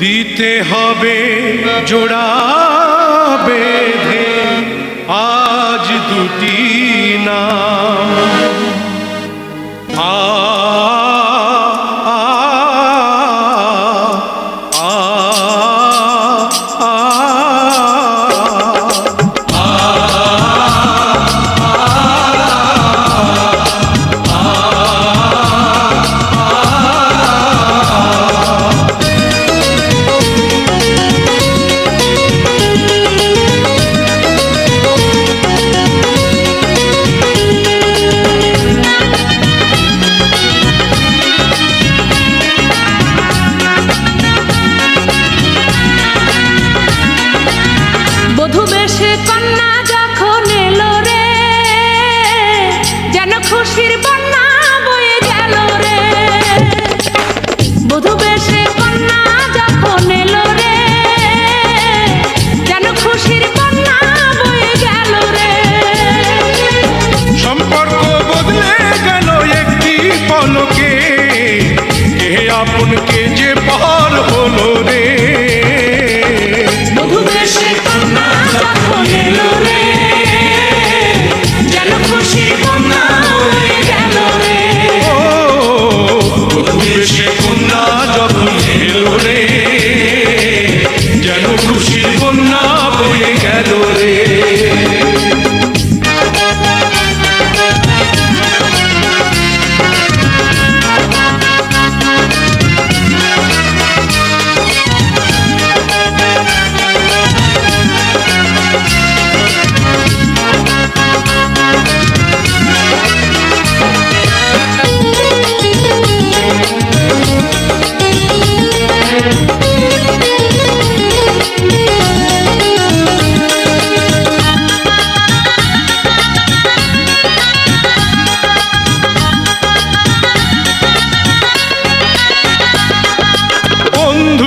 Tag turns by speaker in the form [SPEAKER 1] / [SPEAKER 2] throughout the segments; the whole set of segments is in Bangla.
[SPEAKER 1] দিতে হবে জোড়া বেঁধে। আজ দুটি না হলো রে।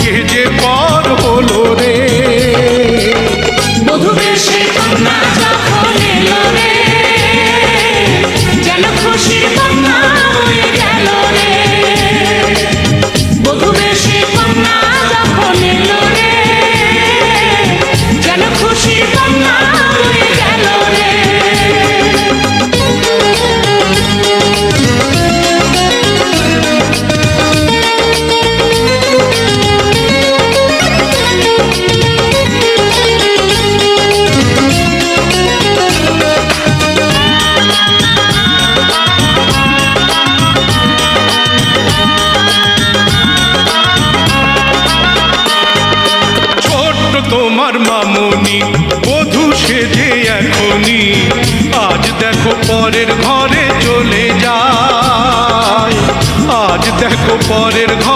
[SPEAKER 1] কে যে পর হলো রে।
[SPEAKER 2] বধু
[SPEAKER 1] সেজে এখনই। আজ দেখো পরের ঘরে চলে যায়। আজ দেখো পরের ঘরে